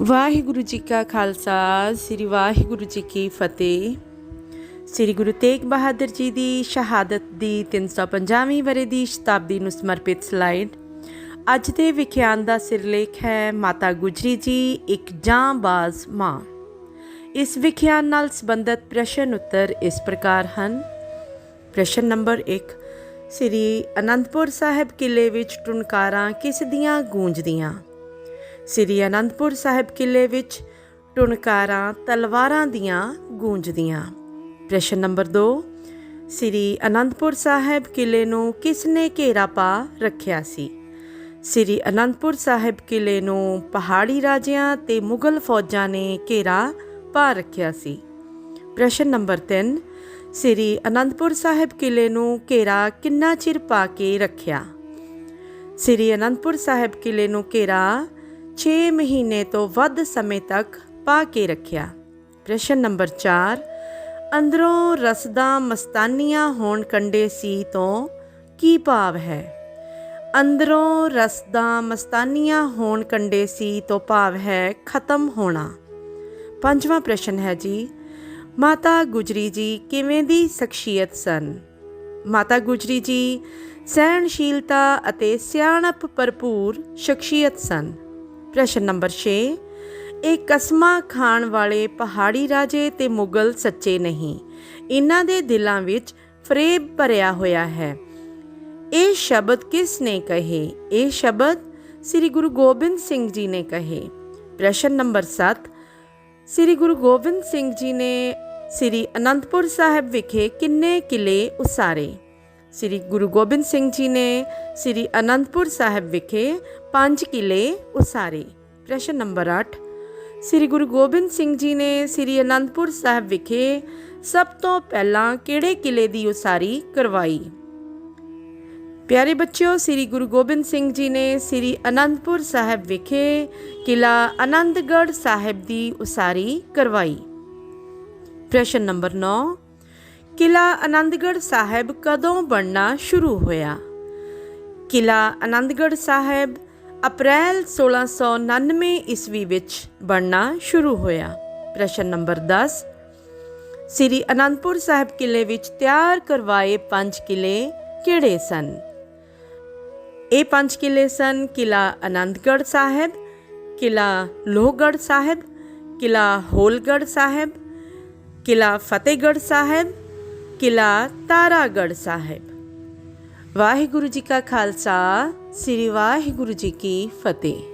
ਵਾਹਿਗੁਰੂ ਜੀ ਕਾ ਖਾਲਸਾ, ਸ੍ਰੀ ਵਾਹਿਗੁਰੂ ਜੀ ਕੀ ਫਤਿਹ। ਸ੍ਰੀ ਗੁਰੂ ਤੇਗ ਬਹਾਦਰ ਜੀ ਦੀ ਸ਼ਹਾਦਤ ਦੀ 350ਵੀਂ ਵਰੇ ਦੀ ਸ਼ਤਾਬਦੀ ਨੂੰ ਸਮਰਪਿਤ ਸਲਾਈਡ। ਅੱਜ ਦੇ ਵਿਖਿਆਨ ਦਾ ਸਿਰਲੇਖ ਹੈ, ਮਾਤਾ ਗੁਜਰੀ ਜੀ, ਇੱਕ ਜਾਂਬਾਜ਼ ਮਾਂ। ਇਸ ਵਿਖਿਆਨ ਨਾਲ ਸੰਬੰਧਿਤ ਪ੍ਰਸ਼ਨ ਉੱਤਰ ਇਸ ਪ੍ਰਕਾਰ ਹਨ। ਪ੍ਰਸ਼ਨ ਨੰਬਰ 1 ਸ੍ਰੀ ਅਨੰਦਪੁਰ ਸਾਹਿਬ ਕਿਲੇ ਵਿੱਚ ਟੁਨਕਾਰਾਂ ਕਿਸ ਦੀਆਂ ਗੂੰਜਦੀਆਂ? ਸ੍ਰੀ ਅਨੰਦਪੁਰ ਸਾਹਿਬ ਕਿਲੇ ਵਿੱਚ ਟੁਨਕਾਰਾਂ ਤਲਵਾਰਾਂ ਦੀਆਂ ਗੂੰਜਦੀਆਂ। ਪ੍ਰਸ਼ਨ ਨੰਬਰ 2 ਸ੍ਰੀ ਅਨੰਦਪੁਰ ਸਾਹਿਬ ਕਿਲੇ ਨੂੰ ਕਿਸ ਨੇ ਘੇਰਾ ਪਾ ਰੱਖਿਆ ਸੀ? ਸ੍ਰੀ ਅਨੰਦਪੁਰ ਸਾਹਿਬ ਕਿਲੇ ਨੂੰ ਪਹਾੜੀ ਰਾਜਿਆਂ ਤੇ ਮੁਗਲ ਫੌਜਾਂ ਨੇ ਘੇਰਾ ਪਾ ਰੱਖਿਆ ਸੀ। ਪ੍ਰਸ਼ਨ ਨੰਬਰ 3 ਸ੍ਰੀ ਅਨੰਦਪੁਰ ਸਾਹਿਬ ਕਿਲੇ ਨੂੰ ਘੇਰਾ ਕਿੰਨਾ ਚਿਰ ਪਾ ਕੇ ਰੱਖਿਆ? ਸ੍ਰੀ ਅਨੰਦਪੁਰ ਸਾਹਿਬ ਕਿਲੇ ਨੂੰ ਘੇਰਾ 6 ਮਹੀਨੇ ਤੋਂ ਵੱਧ ਸਮੇਂ ਤੱਕ ਪਾ ਕੇ ਰੱਖਿਆ। ਪ੍ਰਸ਼ਨ ਨੰਬਰ 4 ਅੰਦਰੋਂ ਰਸਦਾ ਮਸਤਾਨੀਆਂ ਹੋਣ ਕੰਡੇ ਸੀ ਤੋਂ ਕੀ ਭਾਵ ਹੈ? ਅੰਦਰੋਂ ਰਸਦਾ ਮਸਤਾਨੀਆਂ ਹੋਣ ਕੰਡੇ ਸੀ ਤੋਂ ਭਾਵ ਹੈ ਖਤਮ ਹੋਣਾ। ਪੰਜਵਾਂ ਪ੍ਰਸ਼ਨ ਹੈ ਜੀ, ਮਾਤਾ ਗੁਜਰੀ ਜੀ ਕਿਵੇਂ ਦੀ ਸ਼ਖਸੀਅਤ ਸਨ? ਮਾਤਾ ਗੁਜਰੀ ਜੀ ਸਹਿਣਸ਼ੀਲਤਾ ਅਤੇ ਸਿਆਣਪ ਭਰਪੂਰ ਸ਼ਖਸੀਅਤ ਸਨ। ਪ੍ਰਸ਼ਨ ਨੰਬਰ 6 ਇਹ ਕਸਮਾਂ ਖਾਣ ਵਾਲੇ ਪਹਾੜੀ ਰਾਜੇ ਤੇ ਮੁਗਲ ਸੱਚੇ ਨਹੀਂ। ਇਹਨਾਂ ਦੇ ਦਿਲਾਂ ਵਿੱਚ ਫਰੇਬ ਭਰਿਆ ਹੋਇਆ ਹੈ। ਇਹ ਸ਼ਬਦ ਕਿਸ ਨੇ ਕਹੇ? ਇਹ ਸ਼ਬਦ ਸ੍ਰੀ ਗੁਰੂ ਗੋਬਿੰਦ ਸਿੰਘ ਜੀ ਨੇ ਕਹੇ। ਪ੍ਰਸ਼ਨ ਨੰਬਰ 7 ਸ੍ਰੀ ਗੁਰੂ ਗੋਬਿੰਦ ਸਿੰਘ ਜੀ ਨੇ ਸ੍ਰੀ ਅਨੰਦਪੁਰ ਸਾਹਿਬ ਵਿਖੇ ਕਿੰਨੇ ਕਿਲੇ ਉਸਾਰੇ? ਸ੍ਰੀ ਗੁਰੂ ਗੋਬਿੰਦ ਸਿੰਘ ਜੀ ਨੇ ਸ੍ਰੀ ਅਨੰਦਪੁਰ ਸਾਹਿਬ ਵਿਖੇ ਪੰਜ ਕਿਲੇ ਉਸਾਰੇ। ਪ੍ਰਸ਼ਨ ਨੰਬਰ 8 ਸ੍ਰੀ ਗੁਰੂ ਗੋਬਿੰਦ ਸਿੰਘ ਜੀ ਨੇ ਸ੍ਰੀ ਅਨੰਦਪੁਰ ਸਾਹਿਬ ਵਿਖੇ ਸਭ ਤੋਂ ਪਹਿਲਾਂ ਕਿਹੜੇ ਕਿਲੇ ਦੀ ਉਸਾਰੀ ਕਰਵਾਈ? ਪਿਆਰੇ ਬੱਚਿਓ, ਸ੍ਰੀ ਗੁਰੂ ਗੋਬਿੰਦ ਸਿੰਘ ਜੀ ਨੇ ਸ੍ਰੀ ਅਨੰਦਪੁਰ ਸਾਹਿਬ ਵਿਖੇ ਕਿਲਾ ਅਨੰਦਗੜ੍ਹ ਸਾਹਿਬ ਦੀ ਉਸਾਰੀ ਕਰਵਾਈ। ਪ੍ਰਸ਼ਨ ਨੰਬਰ 9 ਕਿਲਾ ਆਨੰਦਗੜ੍ਹ ਸਾਹਿਬ ਕਦੋਂ ਬਣਨਾ ਸ਼ੁਰੂ ਹੋਇਆ? ਕਿਲਾ ਆਨੰਦਗੜ੍ਹ ਸਾਹਿਬ ਅਪ੍ਰੈਲ 1699 ਈਸਵੀ ਵਿੱਚ ਬਣਨਾ ਸ਼ੁਰੂ ਹੋਇਆ। ਪ੍ਰਸ਼ਨ ਨੰਬਰ 10 ਸ੍ਰੀ ਅਨੰਦਪੁਰ ਸਾਹਿਬ ਕਿਲੇ ਵਿੱਚ ਤਿਆਰ ਕਰਵਾਏ ਪੰਜ ਕਿਲੇ ਕਿਹੜੇ ਸਨ? ਇਹ ਪੰਜ ਕਿਲੇ ਸਨ ਕਿਲਾ ਅਨੰਦਗੜ੍ਹ ਸਾਹਿਬ, ਕਿਲਾ ਲੋਹਗੜ੍ਹ ਸਾਹਿਬ, ਕਿਲਾ ਹੋਲਗੜ੍ਹ ਸਾਹਿਬ, ਕਿਲਾ ਫਤਿਹਗੜ੍ਹ ਸਾਹਿਬ ਕਿਲਾ ਤਾਰਾਗੜ੍ਹ ਸਾਹਿਬ। ਵਾਹਿਗੁਰੂ ਜੀ ਕਾ ਖਾਲਸਾ ਸ੍ਰੀ ਵਾਹਿਗੁਰੂ ਜੀ ਕੀ ਫਤਿਹ।